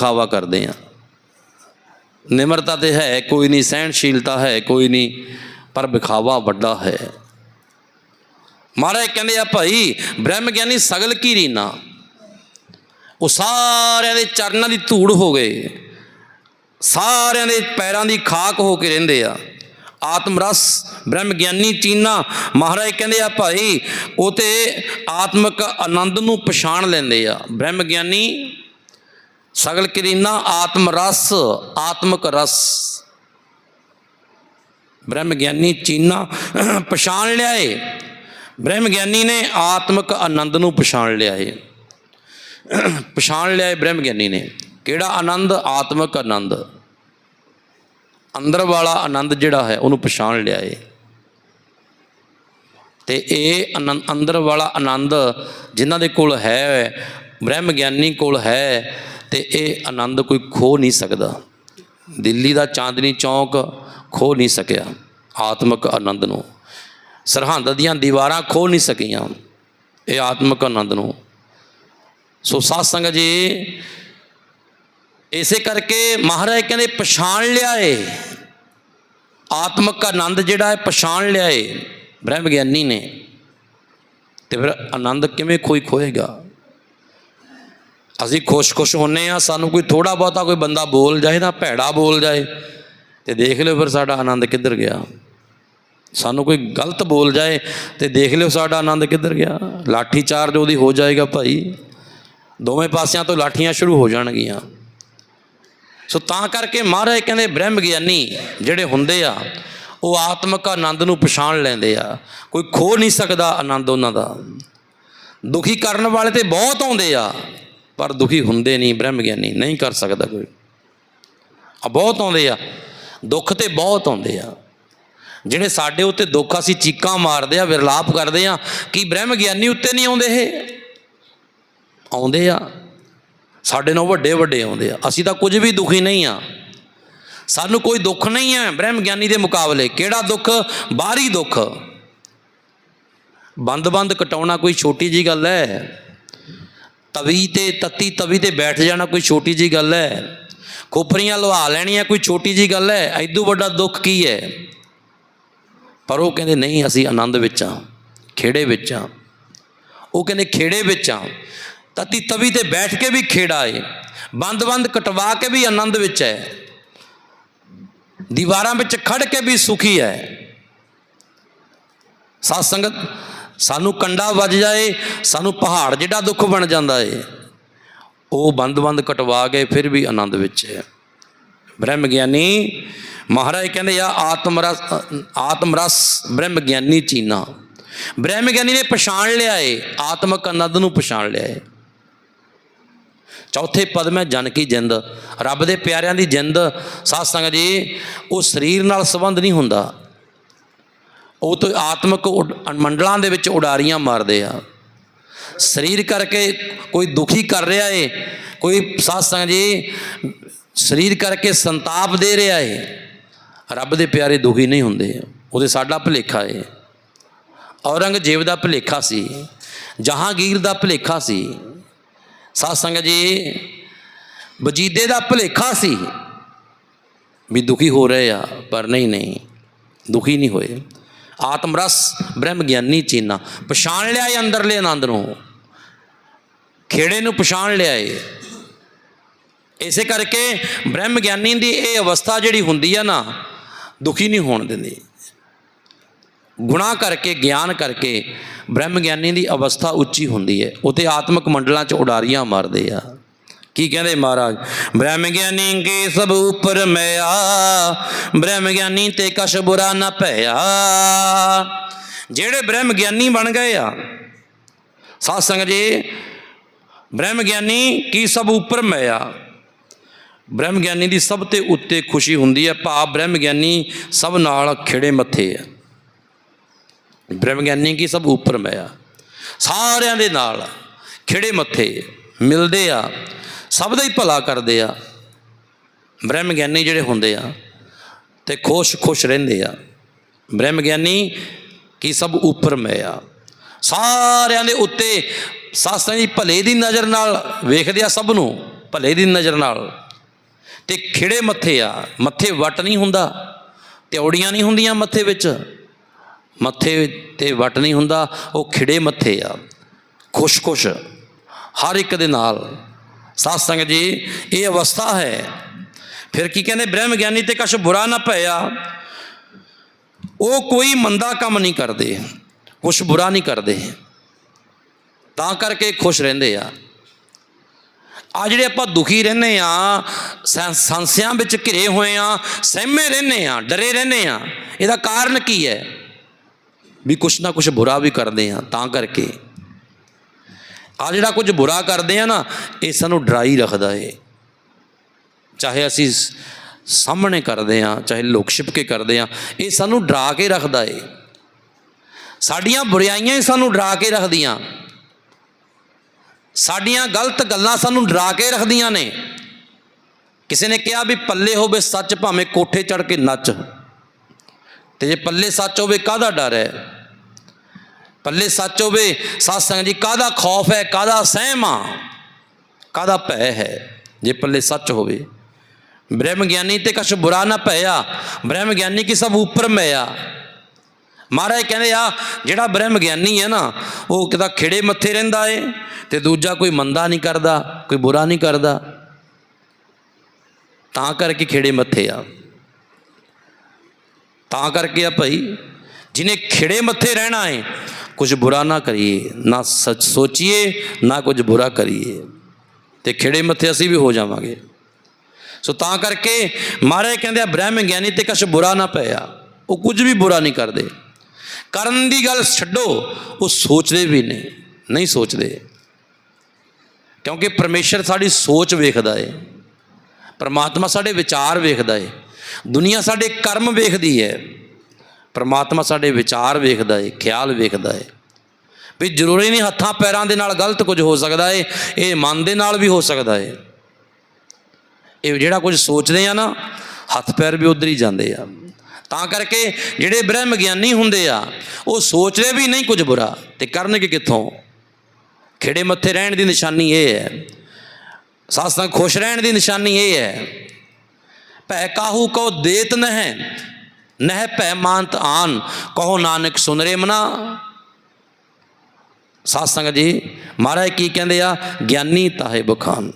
ਖਾਵਾ ਕਰਦੇ ਆ ਨਿਮਰਤਾ ਤੇ ਹੈ, ਕੋਈ ਨਹੀਂ, ਸਹਿਣਸ਼ੀਲਤਾ ਹੈ, ਕੋਈ ਨਹੀਂ, ਪਰ ਵਿਖਾਵਾ ਵੱਡਾ ਹੈ। ਮਹਾਰਾਜ ਕਹਿੰਦੇ ਆ, ਭਾਈ, ਬ੍ਰਹਮ ਗਿਆਨੀ ਸਗਲ ਕੀ ਰੀਨਾ? ਉਹ ਸਾਰਿਆਂ ਦੇ ਚਰਨਾਂ ਦੀ ਧੂੜ ਹੋ ਗਏ। ਸਾਰਿਆਂ ਦੇ ਪੈਰਾਂ ਦੀ ਖਾਕ ਹੋ ਕੇ ਰਹਿੰਦੇ ਆ। ਆਤਮ ਰਸ ਬ੍ਰਹਮ ਗਿਆਨੀ ਚੀਨਾ। ਮਹਾਰਾਜ ਕਹਿੰਦੇ ਆ, ਭਾਈ, ਉਹ ਤੇ ਆਤਮਿਕ ਆਨੰਦ ਨੂੰ ਪਛਾਣ ਲੈਂਦੇ ਆ। ਬ੍ਰਹਮ ਗਿਆਨੀ ਸਗਲ ਕਰੀਨਾ ਆਤਮ ਰਸ, ਆਤਮਕ ਰਸ। ਬ੍ਰਹਮ ਗਿਆਨੀ ਚੀਨਾ ਪਛਾਣ ਲਿਆ ਏ। ਬ੍ਰਹਮ ਗਿਆਨੀ ਨੇ ਆਤਮਕ ਆਨੰਦ ਨੂੰ ਪਛਾਣ ਲਿਆ ਏ। ਪਛਾਣ ਲਿਆ ਏ ਬ੍ਰਹਮ ਗਿਆਨੀ ਨੇ। ਕਿਹੜਾ ਆਨੰਦ? ਆਤਮਕ ਆਨੰਦ। ਅੰਦਰ ਵਾਲਾ ਆਨੰਦ ਜਿਹੜਾ ਹੈ, ਉਹਨੂੰ ਪਛਾਣ ਲਿਆ ਏ। ਤੇ ਇਹ ਆਨੰਦ ਅੰਦਰ ਵਾਲਾ ਆਨੰਦ ਜਿਨ੍ਹਾਂ ਦੇ ਕੋਲ ਹੈ ਬ੍ਰਹਮ ਗਿਆਨੀ ਕੋਲ ਹੈ ਤੇ ਇਹ ਆਨੰਦ ਕੋਈ ਖੋ ਨਹੀਂ ਸਕਦਾ। ਦਿੱਲੀ ਦਾ ਚਾਂਦਨੀ ਚੌਕ ਖੋ ਨਹੀਂ ਸਕਿਆ ਆਤਮਿਕ ਆਨੰਦ ਨੂੰ। ਸਰਹੰਦ ਦੀਆਂ ਦੀਵਾਰਾਂ ਖੋ ਨਹੀਂ ਸਕੀਆਂ ਇਹ ਆਤਮਿਕ ਆਨੰਦ ਨੂੰ। ਸੋ ਸਾਧ ਸੰਗਤ ਜੀ, ਇਸੇ ਕਰਕੇ ਮਹਾਰਾਜ ਕਹਿੰਦੇ ਪਛਾਣ ਲਿਆ ਏ। ਆਤਮਿਕ ਆਨੰਦ ਜਿਹੜਾ ਹੈ ਪਛਾਣ ਲਿਆ ਏ। ਬ੍ਰਹਮ ਗਿਆਨੀ ਨੇ। ਤੇ ਫਿਰ ਆਨੰਦ ਕਿਵੇਂ ਕੋਈ ਖੋਏਗਾ? ਅਸੀਂ ਖੁਸ਼-ਖੁਸ਼ ਹੁੰਨੇ ਆ, ਸਾਨੂੰ ਕੋਈ ਥੋੜਾ ਬਹੁਤਾ ਕੋਈ ਬੰਦਾ ਬੋਲ ਜਾਏ ਨਾ ਭੈੜਾ ਬੋਲ ਜਾਏ। ਤੇ ਦੇਖ ਲਿਓ ਫਿਰ ਸਾਡਾ ਆਨੰਦ ਕਿੱਧਰ ਗਿਆ। ਸਾਨੂੰ ਕੋਈ ਗਲਤ ਬੋਲ ਜਾਏ ਤੇ ਦੇਖ ਲਿਓ ਸਾਡਾ ਆਨੰਦ ਕਿੱਧਰ ਗਿਆ। ਲਾਠੀ ਚਾਰਜ ਉਹਦੀ ਹੋ ਜਾਏਗਾ ਭਾਈ। ਦੋਵੇਂ ਪਾਸਿਆਂ ਤੋਂ ਲਾਠੀਆਂ ਸ਼ੁਰੂ ਹੋ ਜਾਣਗੀਆਂ। ਸੋ ਤਾਂ ਕਰਕੇ ਮਹਾਰਾਜ ਕਹਿੰਦੇ ਬ੍ਰਹਮ ਗਿਆਨੀ ਜਿਹੜੇ ਹੁੰਦੇ ਆ, ਉਹ ਆਤਮਿਕ ਆਨੰਦ ਨੂੰ ਪਛਾਣ ਲੈਂਦੇ ਆ। ਕੋਈ ਖੋ ਨਹੀਂ ਸਕਦਾ ਆਨੰਦ ਉਹਨਾਂ ਦਾ। ਦੁਖੀ ਕਰਨ ਵਾਲੇ ਤੇ ਬਹੁਤ ਆਉਂਦੇ ਆ। ਪਰ ਦੁਖੀ ਹੁੰਦੇ ਨਹੀਂ, ਬ੍ਰਹਮ ਗਿਆਨੀ, ਨਹੀਂ ਕਰ ਸਕਦਾ ਕੋਈ। ਆ ਬਹੁਤ ਆਉਂਦੇ ਆ। ਦੁੱਖ ਤੇ ਬਹੁਤ ਆਉਂਦੇ ਆ। ਜਿਹੜੇ ਸਾਡੇ ਉੱਤੇ ਦੁੱਖ ਅਸੀਂ ਚੀਕਾਂ ਮਾਰਦੇ ਆ, ਵਿਰਲਾਪ ਕਰਦੇ ਆ, ਕੀ ਬ੍ਰਹਮ ਗਿਆਨੀ ਉੱਤੇ ਨਹੀਂ ਆਉਂਦੇ ਇਹ? ਆਉਂਦੇ ਆ। ਸਾਡੇ ਨਾਲ ਵੱਡੇ ਵੱਡੇ ਆਉਂਦੇ ਆ। ਅਸੀਂ ਤਾਂ ਕੁਝ ਵੀ ਦੁਖੀ ਨਹੀਂ ਆ। ਸਾਨੂੰ ਕੋਈ ਦੁੱਖ ਨਹੀਂ ਹੈ ਬ੍ਰਹਮ ਗਿਆਨੀ ਦੇ ਮੁਕਾਬਲੇ। ਕਿਹੜਾ ਦੁੱਖ? ਬਾਹਰੀ ਦੁੱਖ। ਬੰਦ-ਬੰਦ ਕਟਾਉਣਾ ਕੋਈ ਛੋਟੀ ਜੀ ਗੱਲ ਹੈ। ਤਵੀ ਤੇ ਤਤੀ ਤਵੀ ਤੇ ਬੈਠ ਜਾਣਾ ਕੋਈ ਛੋਟੀ ਜੀ ਗੱਲ ਹੈ। ਖੋਪਰੀਆਂ ਲਵਾ ਲੈਣੀਆਂ ਕੋਈ ਛੋਟੀ ਜੀ ਗੱਲ ਹੈ। ਐਦੂ ਵੱਡਾ ਦੁੱਖ ਕੀ ਹੈ? ਪਰ ਉਹ ਕਹਿੰਦੇ, ਨਹੀਂ, ਅਸੀਂ ਆਨੰਦ ਵਿੱਚ ਆ ਖੇੜੇ ਵਿੱਚ ਆ ਉਹ ਕਹਿੰਦੇ, ਖੇੜੇ ਵਿੱਚ ਆ ਤਤੀ ਤਵੀ ਤੇ ਬੈਠ ਕੇ ਵੀ ਖੇੜਾ ਏ। ਬੰਦ-ਬੰਦ ਕਟਵਾ ਕੇ ਵੀ ਆਨੰਦ ਵਿੱਚ ਹੈ। ਦੀਵਾਰਾਂ ਵਿੱਚ ਖੜ ਕੇ ਵੀ ਸੁਖੀ ਹੈ। ਸਾਧ ਸੰਗਤ ਸਾਨੂੰ ਕੰਡਾ ਵੱਜ ਜਾਏ, ਸਾਨੂੰ ਪਹਾੜ ਜਿਹੜਾ ਦੁੱਖ ਬਣ ਜਾਂਦਾ ਏ। ਉਹ ਬੰਦ-ਬੰਦ ਕਟਵਾ ਕੇ ਫਿਰ ਵੀ ਆਨੰਦ ਵਿੱਚ ਹੈ। ਬ੍ਰਹਮ ਗਿਆਨੀ ਮਹਾਰਾਜ ਕਹਿੰਦੇ ਆ ਆਤਮ ਰਸ ਆਤਮ ਰਸ ਬ੍ਰਹਮ ਗਿਆਨੀ ਚੀਨਾ। ਬ੍ਰਹਮ ਗਿਆਨੀ ਨੇ ਪਛਾਣ ਲਿਆ ਏ, ਆਤਮਕ ਆਨੰਦ ਨੂੰ ਪਛਾਣ ਲਿਆ ਏ। ਚੌਥੇ ਪਦ ਮੈਂ ਜਨ ਕੀ ਜਿੰਦ, ਰੱਬ ਦੇ ਪਿਆਰਿਆਂ ਦੀ ਜਿੰਦ। ਸਾਧ ਸੰਗਤ ਜੀ, ਉਹ ਸਰੀਰ ਨਾਲ ਸੰਬੰਧ ਨਹੀਂ ਹੁੰਦਾ। ਉਹ ਤੋਂ ਆਤਮਿਕ ਉਡ- ਮੰਡਲਾਂ ਦੇ ਵਿੱਚ ਉਡਾਰੀਆਂ ਮਾਰਦੇ ਆ। ਸਰੀਰ ਕਰਕੇ ਕੋਈ ਦੁਖੀ ਕਰ ਰਿਹਾ ਏ, ਕੋਈ ਸਾਧ ਸੰਗਤ ਜੀ, ਸਰੀਰ ਕਰਕੇ ਸੰਤਾਪ ਦੇ ਰਿਹਾ ਏ, ਰੱਬ ਦੇ ਪਿਆਰੇ ਦੁਖੀ ਨਹੀਂ ਹੁੰਦੇ। ਉਹਦੇ ਸਾਡਾ ਭੁਲੇਖਾ ਏ। ਔਰੰਗਜ਼ੇਬ ਦਾ ਭੁਲੇਖਾ ਸੀ, ਜਹਾਂਗੀਰ ਦਾ ਭੁਲੇਖਾ ਸੀ ਸਾਧ ਸੰਗਤ ਜੀ, ਵਜੀਦੇ ਦਾ ਭੁਲੇਖਾ ਸੀ ਵੀ ਦੁਖੀ ਹੋ ਰਹੇ ਆ, ਪਰ ਨਹੀਂ ਨਹੀਂ, ਦੁਖੀ ਨਹੀਂ ਹੋਏ। ਆਤਮ ਰਸ ਬ੍ਰਹਮ ਗਿਆਨੀ ਚੀਨਾ। ਪਛਾਣ ਲਿਆ ਏ ਅੰਦਰਲੇ ਆਨੰਦ ਨੂੰ। ਖੇੜੇ ਨੂੰ ਪਛਾਣ ਲਿਆ ਏ ਇਸੇ ਕਰਕੇ ਬ੍ਰਹਮ ਗਿਆਨੀ ਦੀ ਇਹ ਅਵਸਥਾ ਜਿਹੜੀ ਹੁੰਦੀ ਆ ਨਾ, ਦੁਖੀ ਨਹੀਂ ਹੋਣ ਦਿੰਦੀ। ਗੁਣਾ ਕਰਕੇ, ਗਿਆਨ ਕਰਕੇ ਬ੍ਰਹਮ ਗਿਆਨੀ ਦੀ ਅਵਸਥਾ ਉੱਚੀ ਹੁੰਦੀ ਹੈ। ਉਹ ਤੇ ਆਤਮਿਕ ਮੰਡਲਾਂ 'ਚ ਉਡਾਰੀਆਂ ਮਾਰਦੇ ਆ। ਕੀ ਕਹਿੰਦੇ ਮਹਾਰਾਜ ਬ੍ਰਹਮ ਗਿਆਨੀ ਕੇ ਸਭ ਉਪਰ ਮਿਆ ਬ੍ਰਹਮ ਗਿਆਨੀ ਤੇ ਕਛ ਬੁਰਾ ਨਾ ਭਇਆ ਜਿਹੜੇ ਬ੍ਰਹਮ ਗਿਆਨੀ ਬਣ ਗਏ ਆ ਸਾਧ ਸੰਗਤ ਜੀ ਬ੍ਰਹਮ ਗਿਆਨੀ ਕੀ ਸਭ ਉਪਰ ਮਿਆ ਬ੍ਰਹਮ ਗਿਆਨੀ ਦੀ ਸਭ ਤੇ ਉੱਤੇ ਖੁਸ਼ੀ ਹੁੰਦੀ ਹੈ ਭਾਵ ਬ੍ਰਹਮ ਗਿਆਨੀ ਸਭ ਨਾਲ ਖਿੜੇ ਮੱਥੇ ਆ ਬ੍ਰਹਮ ਗਿਆਨੀ ਕੀ ਸਭ ਉੱਪਰ ਮਿਆ ਸਾਰਿਆਂ ਦੇ ਨਾਲ ਖਿੜੇ ਮੱਥੇ ਮਿਲਦੇ ਆ, ਸਭ ਦਾ ਹੀ ਭਲਾ ਕਰਦੇ ਆ। ਬ੍ਰਹਮ ਗਿਆਨੀ ਜਿਹੜੇ ਹੁੰਦੇ ਆ ਤੇ ਖੁਸ਼-ਖੁਸ਼ ਰਹਿੰਦੇ ਆ। ਬ੍ਰਹਮ ਗਿਆਨੀ ਕੀ ਸਭ ਉੱਪਰ ਮੈਂ ਆ। ਸਾਰਿਆਂ ਦੇ ਉੱਤੇ ਸਾਸਾਂ ਦੀ ਭਲੇ ਦੀ ਨਜ਼ਰ ਨਾਲ ਵੇਖਦੇ ਆ ਸਭ ਨੂੰ, ਭਲੇ ਦੀ ਨਜ਼ਰ ਨਾਲ। ਤੇ ਖਿੜੇ ਮੱਥੇ ਆ, ਮੱਥੇ ਵਟ ਨਹੀਂ ਹੁੰਦਾ ਤਿਉੜੀਆਂ ਨਹੀਂ ਹੁੰਦੀਆਂ ਮੱਥੇ ਵਿੱਚ। ਮੱਥੇ ਤੇ ਵਟ ਨਹੀਂ ਹੁੰਦਾ, ਉਹ ਖਿੜੇ ਮੱਥੇ ਆ। ਖੁਸ਼-ਖੁਸ਼ ਹਰ ਇੱਕ ਦੇ ਨਾਲ। ਸਾਧ ਸੰਗਤ ਜੀ, ਇਹ ਅਵਸਥਾ ਹੈ। ਫਿਰ ਕੀ ਕਹਿੰਦੇ, ਬ੍ਰਹਮ ਗਿਆਨੀ ਤੇ ਕੁਛ ਬੁਰਾ ਨਾ ਭਇਆ। ਉਹ ਕੋਈ ਮੰਦਾ ਕੰਮ ਨਹੀਂ ਕਰਦੇ। ਕੁਛ ਬੁਰਾ ਨਹੀਂ ਕਰਦੇ। ਤਾਂ ਕਰਕੇ ਖੁਸ਼ ਰਹਿੰਦੇ ਆ। ਆ ਜਿਹੜੇ ਆਪਾਂ ਦੁਖੀ ਰਹਿੰਦੇ ਆ, ਸੰ- ਸੰਸਿਆਂ ਵਿੱਚ ਘਿਰੇ ਹੋਏ ਆ, ਸਹਿਮੇ ਰਹਿੰਦੇ ਆ, ਡਰੇ ਰਹਿੰਦੇ ਆ, ਇਹਦਾ ਕਾਰਨ ਕੀ ਹੈ? ਵੀ ਕੁਛ ਨਾ ਕੁਛ ਬੁਰਾ ਵੀ ਕਰਦੇ ਆ, ਤਾਂ ਕਰਕੇ। ਆ ਜਿਹੜਾ ਕੁਝ ਬੁਰਾ ਕਰਦੇ ਆ ਨਾ, ਇਹ ਸਾਨੂੰ ਡਰਾਈ ਰੱਖਦਾ ਏ। ਚਾਹੇ ਅਸੀਂ ਸਾਹਮਣੇ ਕਰਦੇ ਆ, ਚਾਹੇ ਲੋਕ ਛਿਪ ਕੇ ਕਰਦੇ ਆ, ਇਹ ਸਾਨੂੰ ਡਰਾ ਕੇ ਰੱਖਦਾ ਏ। ਸਾਡੀਆਂ ਬੁਰਾਈਆਂ ਹੀ ਸਾਨੂੰ ਡਰਾ ਕੇ ਰੱਖਦੀਆਂ। ਸਾਡੀਆਂ ਗਲਤ ਗੱਲਾਂ ਸਾਨੂੰ ਡਰਾ ਕੇ ਰੱਖਦੀਆਂ ਨੇ। ਕਿਸੇ ਨੇ ਕਿਹਾ ਵੀ ਪੱਲੇ ਹੋਵੇ ਸੱਚ, ਭਾਵੇਂ ਕੋਠੇ ਚੜ ਕੇ ਨੱਚ। ਤੇ ਜੇ ਪੱਲੇ ਸੱਚ ਹੋਵੇ, ਕਾਹਦਾ ਡਰ ਹੈ? ਪੱਲੇ ਸੱਚ ਹੋਵੇ ਸਾਧ ਸੰਗਤ ਜੀ ਕਾਹਦਾ ਖੌਫ ਹੈ ਕਾਹਦਾ ਸਹਿਮ ਆ ਕਾਹਦਾ ਭੈ ਹੈ ਜੇ ਪੱਲੇ ਸੱਚ ਹੋਵੇ ਬ੍ਰਹਮ ਗਿਆਨੀ ਤੇ ਕਛ ਬੁਰਾ ਨਾ ਭਇਆ ਬ੍ਰਹਮ ਗਿਆਨੀ ਕੀ ਸਭ ਉੱਪਰ ਮਿਆ ਮਹਾਰਾਜ ਕਹਿੰਦੇ ਆ ਜਿਹੜਾ ਬ੍ਰਹਮ ਗਿਆਨੀ ਹੈ ਨਾ ਉਹ ਕਿਦਾ ਖਿੜੇ ਮੱਥੇ ਰਹਿੰਦਾ ਏ ਤੇ ਦੂਜਾ ਕੋਈ ਮੰਦਾ ਨਹੀਂ ਕਰਦਾ ਕੋਈ ਬੁਰਾ ਨਹੀਂ ਕਰਦਾ ਤਾਂ ਕਰਕੇ ਖਿੜੇ ਮੱਥੇ ਆ ਤਾਂ ਕਰਕੇ ਆ ਭਾਈ ਜਿਹਨੇ ਖਿੜੇ ਮੱਥੇ ਰਹਿਣਾ ਏ ਕੁਝ ਬੁਰਾ ਨਾ ਕਰੀਏ ਨਾ ਸੱਚ ਸੋਚੀਏ ਨਾ ਕੁਝ ਬੁਰਾ ਕਰੀਏ ਤੇ ਖਿੜੇ ਮੱਥੇ ਅਸੀਂ ਵੀ ਹੋ ਜਾਵਾਂਗੇ ਸੋ ਤਾਂ ਕਰਕੇ ਮਹਾਰਾਜ ਕਹਿੰਦੇ ਆ ਬ੍ਰਹਮ ਗਿਆਨੀ ਤੇ ਕੁਛ ਬੁਰਾ ਨਾ ਪਿਆ ਉਹ ਕੁਝ ਵੀ ਬੁਰਾ ਨਹੀਂ ਕਰਦੇ ਕਰਨ ਦੀ ਗੱਲ ਛੱਡੋ ਉਹ ਸੋਚਦੇ ਵੀ ਨੇ ਨਹੀਂ ਸੋਚਦੇ ਕਿਉਂਕਿ ਪਰਮੇਸ਼ਰ ਸਾਡੀ ਸੋਚ ਵੇਖਦਾ ਏ ਪਰਮਾਤਮਾ ਸਾਡੇ ਵਿਚਾਰ ਵੇਖਦਾ ਏ ਦੁਨੀਆ ਸਾਡੇ ਕਰਮ ਵੇਖਦੀ ਹੈ ਪਰਮਾਤਮਾ ਸਾਡੇ ਵਿਚਾਰ ਵੇਖਦਾ ਏ, ਖਿਆਲ ਵੇਖਦਾ ਏ। ਵੀ ਜ਼ਰੂਰੀ ਨਹੀਂ ਹੱਥਾਂ ਪੈਰਾਂ ਦੇ ਨਾਲ ਗਲਤ ਕੁਝ ਹੋ ਸਕਦਾ ਏ, ਇਹ ਮਨ ਦੇ ਨਾਲ ਵੀ ਹੋ ਸਕਦਾ ਏ। ਇਹ ਜਿਹੜਾ ਕੁਝ ਸੋਚਦੇ ਆ ਨਾ, ਹੱਥ ਪੈਰ ਵੀ ਉਧਰ ਹੀ ਜਾਂਦੇ ਆ। ਤਾਂ ਕਰਕੇ ਜਿਹੜੇ ਬ੍ਰਹਮ ਗਿਆਨੀ ਹੁੰਦੇ ਆ, ਉਹ ਸੋਚਦੇ ਵੀ ਨਹੀਂ ਕੁਝ ਬੁਰਾ, ਤੇ ਕਰਨਗੇ ਕਿੱਥੋਂ? ਖਿੜੇ ਮੱਥੇ ਰਹਿਣ ਦੀ ਨਿਸ਼ਾਨੀ ਇਹ ਹੈ। ਸਾਸਾਂ ਖੁਸ਼ ਰਹਿਣ ਦੀ ਨਿਸ਼ਾਨੀ ਇਹ ਹੈ। ਭੈ ਕਾਹੂ ਕੋ ਦੇਤ ਨਹਿ ਨਹਿ ਭੈ ਮਾਨਤ ਆਨ, ਕਹੋ ਨਾਨਕ ਸੁਨ ਰੇ ਮਨਾ। ਸਾਧ ਸੰਗਤ ਜੀ, ਮਹਾਰਾਜ ਕੀ ਕਹਿੰਦੇ ਆ? ਗਿਆਨੀ ਤਾਹੇ ਬਖਾਨ।